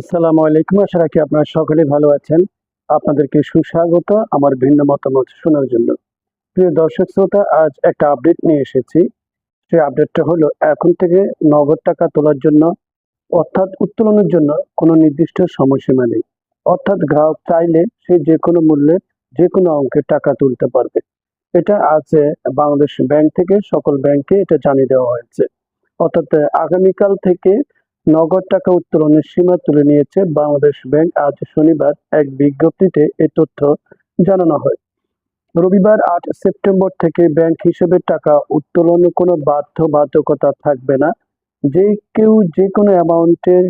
আসসালামু আলাইকুম। আশা রাখি আপনারা সকলে ভালো আছেন। আপনাদেরকে সুস্বাগত আমার ভিন্ন মতামত শোনার জন্য। প্রিয় দর্শক শ্রোতা, আজ একটা আপডেট নিয়ে এসেছি। সেই আপডেটটা হলো, এখন থেকে নগদ টাকা তোলার জন্য, অর্থাৎ উত্তোলনের জন্য কোনো নির্দিষ্ট সময়সীমা নেই। অর্থাৎ গ্রাহক চাইলে সে যে কোনো মূল্যে যে কোনো অঙ্কের টাকা তুলতে পারবে। এটা আছে বাংলাদেশ ব্যাংক থেকে, সকল ব্যাংকে এটা জানিয়ে দেওয়া হয়েছে। অর্থাৎ আগামীকাল থেকে নগদ টাকা উত্তোলনের সীমা তুলে নিয়েছে বাংলাদেশ ব্যাংক। আজ শনিবার এক বিজ্ঞপ্তিতে এ তথ্য জানানো হয়। রবিবার আট সেপ্টেম্বর থেকে ব্যাংক হিসেবে টাকা উত্তোলনে কোনো বাধ্যবাধকতা থাকবে না। যে কেউ যে কোনো অ্যামাউন্টের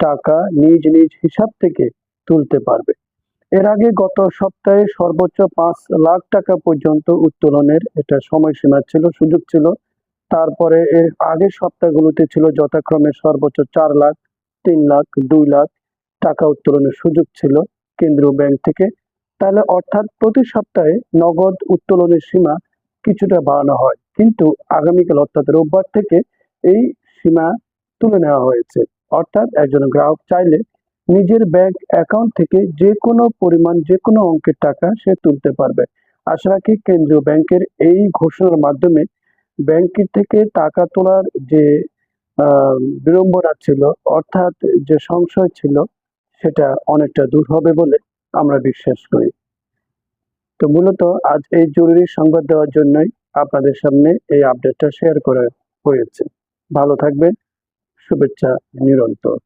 টাকা নিজ নিজ হিসাব থেকে তুলতে পারবে। এর আগে গত সপ্তাহে সর্বোচ্চ পাঁচ লাখ টাকা পর্যন্ত উত্তোলনের এটা সময়সীমা ছিল, সুযোগ ছিল। তারপরে এর আগের সপ্তাহগুলোতে ছিল যথাক্রমে সর্বোচ্চ চার লাখ, তিন লাখ, দুই লাখ টাকা উত্তোলনের সুযোগ ছিল কেন্দ্রীয় ব্যাংক থেকে। তাহলে অর্থাৎ প্রতি সপ্তাহে নগদ উত্তোলনের সীমা কিছুটা বাড়ানো হয়। কিন্তু আগামীকাল অর্থাৎ রোববার থেকে এই সীমা তুলে নেওয়া হয়েছে। অর্থাৎ একজন গ্রাহক চাইলে নিজের ব্যাংক অ্যাকাউন্ট থেকে যে কোনো পরিমাণ, যে কোনো অঙ্কের টাকা সে তুলতে পারবে। আশা রাখি কেন্দ্রীয় ব্যাংকের এই ঘোষণার মাধ্যমে ব্যাংকের থেকে টাকা তোলার যে বিড়ম্বনা ছিল, অর্থাৎ যে সংশয় ছিল, সেটা অনেকটা দূর হবে বলে আমরা বিশ্বাস করি। তো মূলত আজ এই জরুরি সংবাদ দেওয়ার জন্যই আপনাদের সামনে এই আপডেটটা শেয়ার করা হয়েছে। ভালো থাকবেন। শুভেচ্ছা নিরন্তর।